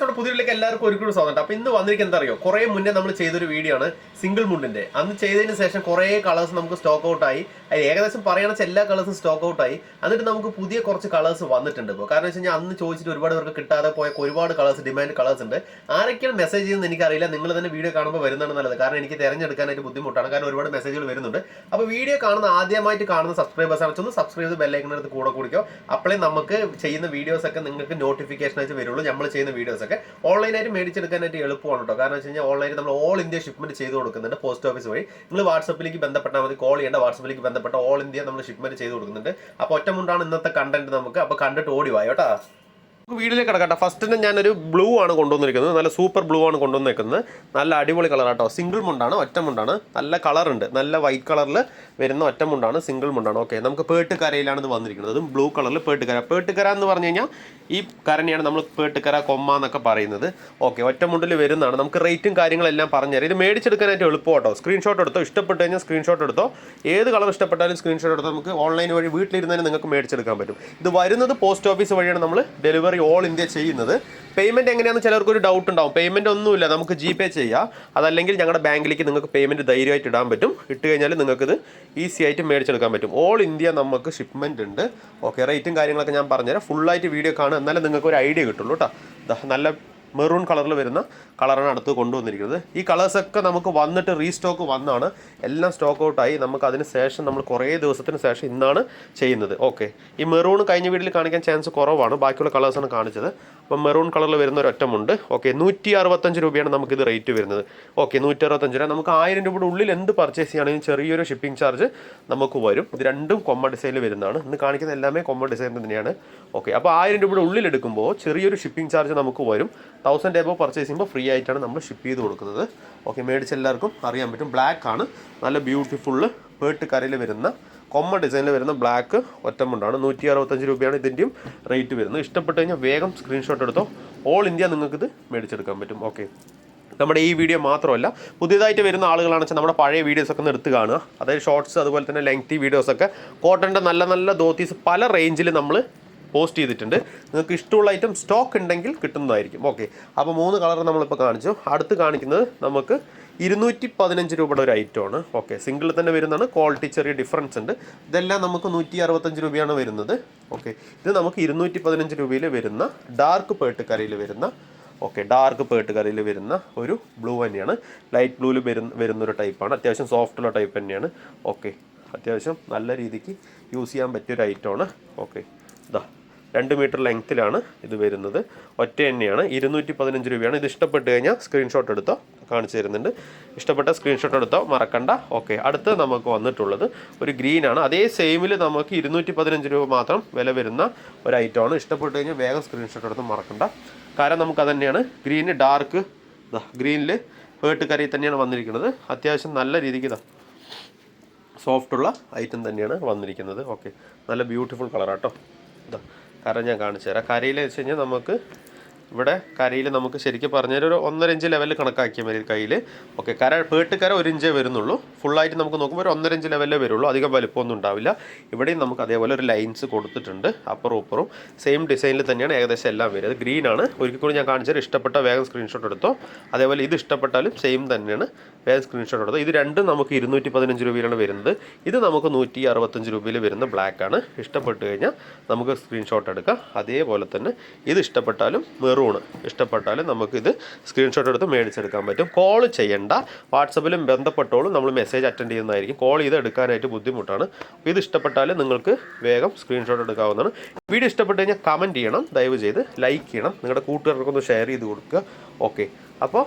നമ്മുടെ പുതിയതിലേക്ക് എല്ലാവർക്കും ഒരിക്കലും സ്വാഗതം. അപ്പൊ ഇന്ന് വന്നിരിക്കുന്നത് എന്താ അറിയോ? കുറെ മുന്നേ നമ്മൾ ചെയ്തൊരു വീഡിയോ ആണ് സിംഗിൾ മുണ്ടിന്റെ. അന്ന് ചെയ്തതിന് ശേഷം കുറെ കളേഴ്സ് നമുക്ക് സ്റ്റോക്ക് ഔട്ട് ആയി. അത് ഏകദേശം പറയുകയാണെന്ന് എല്ലാ കളേഴ്സും സ്റ്റോക്ക് ഔട്ട് ആയി. എന്നിട്ട് നമുക്ക് പുതിയ കുറച്ച് കളേഴ്സ് വന്നിട്ടുണ്ട് ഇപ്പോൾ കാരണം വെച്ച് കഴിഞ്ഞാൽ അന്ന് ചോദിച്ചിട്ട് ഒരുപാട് പേർക്ക് കിട്ടാതെ പോയ ഒരുപാട് കളേഴ്സ് ഡിമാൻഡ് കളേഴ്സ് ഉണ്ട്. ആരൊക്കെയാണ് മെസ്സേജ് ചെയ്യുന്നത് എനിക്കറിയില്ല. നിങ്ങൾ തന്നെ വീഡിയോ കാണുമ്പോൾ വരുന്നതാണ് നല്ലത്. കാരണം എനിക്ക് തിരഞ്ഞെടുക്കാനായിട്ട് ബുദ്ധിമുട്ടാണ്. കാരണം ഒരുപാട് മെസ്സേജുകൾ വരുന്നുണ്ട്. അപ്പോൾ വീഡിയോ കാണുന്ന ആദ്യമായിട്ട് കാണുന്ന സബ്സ്ക്രൈബേഴ്സ് ആണ്. ഒന്ന് സബ്സ്ക്രൈബ് ചെയ്ത് ബെല്ലൈക്കൺ എടുത്ത് കൂടെ കുടിക്കോ. അപ്പോഴേ നമുക്ക് ചെയ്യുന്ന വീഡിയോസ് ഒക്കെ നിങ്ങൾക്ക് നോട്ടിഫിക്കേഷൻ ആയിട്ട് വരുള്ളൂ. നമ്മൾ ചെയ്യുന്ന വീഡിയോസ് ഒക്കെ ഓൺലൈനായിട്ട് മേടിച്ചെടുക്കാനായിട്ട് എളുപ്പമാണ് കേട്ടോ. കാരണം വെച്ച് കഴിഞ്ഞാൽ ഓൺലൈനിൽ നമ്മൾ ഓൾ ഇന്ത്യ ഷിപ്മെന്റ് ചെയ്ത് കൊടുക്കുന്നുണ്ട് പോസ്റ്റ് ഓഫീസ് വഴി. നിങ്ങൾ വാട്സപ്പിലേക്ക് ബന്ധപ്പെട്ടാൽ മതി കോൾ ചെയ്യേണ്ട വാട്സപ്പിലേക്ക് ബന്ധപ്പെട്ട ഓൾ ഇന്ത്യ നമ്മൾ ഷിപ്മെന്റ് ചെയ്ത് കൊടുക്കുന്നുണ്ട്. അപ്പോൾ ഒറ്റമുണ്ടാണ് ഇന്നത്തെ കണ്ടന്റ് നമുക്ക്. അപ്പോൾ കണ്ടിട്ട് ഓടി വായോ കേട്ടോ. നമുക്ക് വീട്ടിലേക്ക് കിടക്കട്ടെ ഫസ്റ്റിന് ഞാനൊരു ബ്ലൂ ആണ് കൊണ്ടുവന്നിരിക്കുന്നത്. നല്ല സൂപ്പർ ബ്ലൂ ആണ് കൊണ്ടുവന്നിരിക്കുന്നത്. നല്ല അടിപൊളി കളർ കേട്ടോ സിംഗിൾ മുണ്ടാണ് ഒറ്റ മുണ്ടാണ്. നല്ല കളർ ഉണ്ട്. നല്ല വൈറ്റ് കളറിൽ വരുന്ന ഒറ്റ മുണ്ടാണ് സിംഗിൾ മുണ്ടാണ്. ഓക്കെ നമുക്ക് പേട്ടുകരയിലാണ് ഇത് വന്നിരിക്കുന്നത്. അതും ബ്ലൂ കളറിൽ പേട്ടുകര. പേട്ടുകര എന്ന് പറഞ്ഞു കഴിഞ്ഞാൽ ഈ കരനെയാണ് നമ്മൾ പേട്ടുകര കൊമ്മ എന്നൊക്കെ പറയുന്നത്. ഓക്കെ ഒറ്റ മുണ്ടിൽ വരുന്നതാണ്. നമുക്ക് റേറ്റും കാര്യങ്ങളെല്ലാം പറഞ്ഞുതരാം. ഇത് മേടിച്ചെടുക്കാനായിട്ട് എളുപ്പം കേട്ടോ. സ്ക്രീൻഷോട്ട് എടുത്തോ? ഇഷ്ടപ്പെട്ട് കഴിഞ്ഞാൽ സ്ക്രീൻഷോട്ട് എടുത്തോ? ഏത് കളർ ഇഷ്ടപ്പെട്ടാലും സ്ക്രീൻഷോട്ട് എടുത്തോ. നമുക്ക് ഓൺലൈൻ വഴി വീട്ടിലിരുന്നതിന് നിങ്ങൾക്ക് മേടിച്ചെടുക്കാൻ പറ്റും. ഇത് വരുന്നത് പോസ്റ്റ് ഓഫീസ് വഴിയാണ് നമ്മൾ ഡെലിവറി ഓൾ ഇന്ത്യ ചെയ്യുന്നത്. പേയ്മെന്റ് എങ്ങനെയാണെന്ന് ചിലർക്ക് ഒരു ഡൗട്ട് ഉണ്ടാവും. പേയ്മെന്റ് ഒന്നുമില്ല. നമുക്ക് ജി പേ ചെയ്യാം. അതല്ലെങ്കിൽ ഞങ്ങളുടെ ബാങ്കിലേക്ക് നിങ്ങൾക്ക് പേയ്മെന്റ് ധൈര്യമായിട്ട് ഇടാൻ പറ്റും. ഇട്ട് കഴിഞ്ഞാൽ നിങ്ങൾക്കിത് ഈസി ആയിട്ട് മേടിച്ചെടുക്കാൻ പറ്റും. ഓൾ ഇന്ത്യ നമുക്ക് ഷിപ്മെന്റ് ഉണ്ട്. ഓക്കെ റേറ്റും കാര്യങ്ങളൊക്കെ ഞാൻ പറഞ്ഞുതരാം. ഫുള്ളായിട്ട് വീഡിയോ കാണുക എന്നാലേ നിങ്ങൾക്ക് ഒരു ഐഡിയ കിട്ടുള്ളൂ കേട്ടോ. നല്ല മെറൂൺ കളറിൽ വരുന്ന കളറാണ് അടുത്ത് കൊണ്ടുവന്നിരിക്കുന്നത്. ഈ കളേഴ്സൊക്കെ നമുക്ക് വന്നിട്ട് റീസ്റ്റോക്ക് വന്നാണ്. എല്ലാം സ്റ്റോക്ക് ഔട്ടായി. നമുക്ക് അതിന് ശേഷം നമ്മൾ കുറേ ദിവസത്തിന് ശേഷം ഇന്നാണ് ചെയ്യുന്നത്. ഓക്കെ. ഈ മെറൂൺ കഴിഞ്ഞ വീട്ടിൽ കാണിക്കാൻ ചാൻസ് കുറവാണ്. ബാക്കിയുള്ള കളേഴ്സാണ് കാണിച്ചത്. അപ്പം മെറൂൺ കളറിൽ വരുന്ന ഒരു ഒറ്റമുണ്ട്. ഓക്കെ. നൂറ്റി അറുപത്തഞ്ച് രൂപയാണ് നമുക്കിത് റേറ്റ് വരുന്നത്. ഓക്കെ. നൂറ്റി അറുപത്തഞ്ച് രൂപ. നമുക്ക് ആയിരം രൂപയുടെ ഉള്ളിൽ എന്ത് പർച്ചേസ് ചെയ്യുകയാണെങ്കിലും ചെറിയൊരു ഷിപ്പിംഗ് ചാർജ് നമുക്ക് വരും. ഇത് രണ്ടും കൊമ്മ ഡിസൈനിൽ വരുന്നതാണ്. ഇന്ന് കാണിക്കുന്ന എല്ലാമേ കൊമ്മ ഡിസൈൻ തന്നെയാണ്. ഓക്കെ. അപ്പോൾ ആയിരം രൂപയുടെ ഉള്ളിൽ എടുക്കുമ്പോൾ ചെറിയൊരു ഷിപ്പിംഗ് ചാർജ് നമുക്ക് വരും. തൗസൻഡ് എബോ പർച്ചേസ് ചെയ്യുമ്പോൾ ഫ്രീ ആയിട്ടാണ് നമ്മൾ ഷിപ്പ് ചെയ്ത് കൊടുക്കുന്നത്. ഓക്കെ മേടിച്ച എല്ലാവർക്കും അറിയാൻ പറ്റും. ബ്ലാക്ക് ആണ്. നല്ല ബ്യൂട്ടിഫുള്ള് പേട്ട് കരയിൽ വരുന്ന കൊമ്മ ഡിസൈനിൽ വരുന്ന ബ്ലാക്ക് ഒറ്റമുണ്ടാണ്. നൂറ്റി അറുപത്തഞ്ച് രൂപയാണ് ഇതിന്റെയും റേറ്റ് വരുന്നത്. ഇഷ്ടപ്പെട്ട് കഴിഞ്ഞാൽ വേഗം സ്ക്രീൻഷോട്ട് എടുത്തോ. ഓൾ ഇന്ത്യ നിങ്ങൾക്കിത് മേടിച്ചെടുക്കാൻ പറ്റും. ഓക്കെ നമ്മുടെ ഈ വീഡിയോ മാത്രമല്ല പുതിയതായിട്ട് വരുന്ന ആളുകളാണെന്ന് വെച്ചാൽ നമ്മുടെ പഴയ വീഡിയോസ് ഒക്കെ ഒന്ന് എടുത്ത് കാണുക. അതായത് ഷോർട്സ് അതുപോലെ തന്നെ ലെങ്തി വീഡിയോസൊക്കെ കോട്ടന്റെ നല്ല നല്ല ധോത്തീസ് പല റേഞ്ചിൽ നമ്മൾ പോസ്റ്റ് ചെയ്തിട്ടുണ്ട്. നിങ്ങൾക്ക് ഇഷ്ടമുള്ള ഐറ്റം സ്റ്റോക്ക് ഉണ്ടെങ്കിൽ കിട്ടുന്നതായിരിക്കും. ഓക്കെ അപ്പോൾ മൂന്ന് കളർ നമ്മളിപ്പോൾ കാണിച്ചു. അടുത്ത് കാണിക്കുന്നത് നമുക്ക് ഇരുന്നൂറ്റി പതിനഞ്ച് രൂപയുടെ ഒരു ഐറ്റം ആണ്. ഓക്കെ സിംഗിൾ തന്നെ വരുന്നതാണ്. ക്വാളിറ്റി ചെറിയ ഡിഫറൻസ് ഉണ്ട്. ഇതെല്ലാം നമുക്ക് നൂറ്റി അറുപത്തഞ്ച് രൂപയാണ് വരുന്നത്. ഓക്കെ ഇത് നമുക്ക് ഇരുന്നൂറ്റി പതിനഞ്ച് രൂപയിൽ വരുന്ന ഡാർക്ക് പേട്ടുകരയിൽ വരുന്ന ഓക്കെ ഡാർക്ക് പേട്ട് കറിയിൽ വരുന്ന ഒരു ബ്ലൂ തന്നെയാണ്. ലൈറ്റ് ബ്ലൂവിൽ വരുന്ന വരുന്നൊരു ടൈപ്പാണ് അത്യാവശ്യം സോഫ്റ്റുള്ള ടൈപ്പ് തന്നെയാണ്. ഓക്കെ അത്യാവശ്യം നല്ല രീതിക്ക് യൂസ് ചെയ്യാൻ പറ്റിയൊരു ഐറ്റമാണ് ഓക്കെ ഇതാ രണ്ട് മീറ്റർ ലെങ്ത്തിലാണ് ഇത് വരുന്നത്. ഒറ്റ എണ്ണയാണ്. ഇരുന്നൂറ്റി പതിനഞ്ച് രൂപയാണ്. ഇത് ഇഷ്ടപ്പെട്ട് കഴിഞ്ഞാൽ സ്ക്രീൻഷോട്ട് എടുത്തോ കാണിച്ചു തരുന്നുണ്ട്. ഇഷ്ടപ്പെട്ട സ്ക്രീൻഷോട്ട് എടുത്തോ മറക്കണ്ട. ഓക്കെ അടുത്ത് നമുക്ക് വന്നിട്ടുള്ളത് ഒരു ഗ്രീനാണ് അതേ സെയിമിൽ നമുക്ക് ഇരുന്നൂറ്റി പതിനഞ്ച് രൂപ മാത്രം വില വരുന്ന ഒരു ഐറ്റമാണ് ഇഷ്ടപ്പെട്ട് കഴിഞ്ഞാൽ വേഗം സ്ക്രീൻഷോട്ട് എടുത്ത് മറക്കണ്ട. കാരണം നമുക്ക് തന്നെയാണ്. ഗ്രീന് ഡാർക്ക് ഗ്രീനിൽ ഹേർട്ട് കറി തന്നെയാണ് വന്നിരിക്കുന്നത്. അത്യാവശ്യം നല്ല രീതിക്ക് ഇതാ സോഫ്റ്റുള്ള ഐറ്റം തന്നെയാണ് വന്നിരിക്കുന്നത്. ഓക്കെ നല്ല ബ്യൂട്ടിഫുൾ കളറാട്ടോ ഇതാ കര ഞാൻ കാണിച്ചു തരാം. കരയിൽ വെച്ച് കഴിഞ്ഞാൽ നമുക്ക് ഇവിടെ കരയിൽ നമുക്ക് ശരിക്കും പറഞ്ഞാൽ ഒരു ഒന്നര ഇഞ്ച് ലെവലിൽ കണക്കാക്കിയാൽ മതി കയ്യിൽ ഓക്കെ കര പേട്ടുകര ഒരു ഇഞ്ചേ വരുന്നുള്ളൂ. ഫുള്ളായിട്ട് നമുക്ക് നോക്കുമ്പോൾ ഒരു ഒന്നര ഇഞ്ച് ലെവലിലേ വരുള്ളൂ. അധികം വലുപ്പമൊന്നും ഉണ്ടാവില്ല. ഇവിടെയും നമുക്ക് അതേപോലെ ഒരു ലൈൻസ് കൊടുത്തിട്ടുണ്ട് അപ്പറും ഉപ്പറും സെയിം ഡിസൈനിൽ തന്നെയാണ് ഏകദേശം എല്ലാം വരുന്നത്. ഗ്രീൻ ആണ്. ഒരിക്കൽ കൂടി ഞാൻ കാണിച്ചത് ഇഷ്ടപ്പെട്ട വേഗം സ്ക്രീൻഷോട്ട് എടുത്തോ? അതേപോലെ ഇത് ഇഷ്ടപ്പെട്ടാലും സെയിം തന്നെയാണ്. വേഗം സ്ക്രീൻഷോട്ട് എടുത്തോ? ഇത് രണ്ടും നമുക്ക് ഇരുന്നൂറ്റി പതിനഞ്ച് രൂപയിലാണ് വരുന്നത്. ഇത് നമുക്ക് നൂറ്റി അറുപത്തഞ്ച് രൂപയിൽ വരുന്ന ബ്ലാക്ക് ആണ്. ഇഷ്ടപ്പെട്ട് കഴിഞ്ഞാൽ നമുക്ക് സ്ക്രീൻഷോട്ട് എടുക്കാം. അതേപോലെ തന്നെ ഇത് ഇഷ്ടപ്പെട്ടാലും മെറൂണ് ഇഷ്ടപ്പെട്ടാൽ നമുക്കിത് സ്ക്രീൻഷോട്ട് എടുത്ത് മേടിച്ചെടുക്കാൻ പറ്റും. കോൾ ചെയ്യേണ്ട. വാട്സപ്പിലും ബന്ധപ്പെട്ടോളും നമ്മൾ മെസ്സേജ് അറ്റൻഡ് ചെയ്യുന്നതായിരിക്കും. കോൾ ചെയ്ത് എടുക്കാനായിട്ട് ബുദ്ധിമുട്ടാണ്. ഇത് ഇഷ്ടപ്പെട്ടാൽ നിങ്ങൾക്ക് വേഗം സ്ക്രീൻഷോട്ട് എടുക്കാവുന്നതാണ്. വീഡിയോ ഇഷ്ടപ്പെട്ട് കഴിഞ്ഞാൽ കമന്റ് ചെയ്യണം. ദയവ് ചെയ്ത് ലൈക്ക് ചെയ്യണം. നിങ്ങളുടെ കൂട്ടുകാർക്കൊന്ന് ഷെയർ ചെയ്ത് കൊടുക്കുക. ഓക്കെ അപ്പോൾ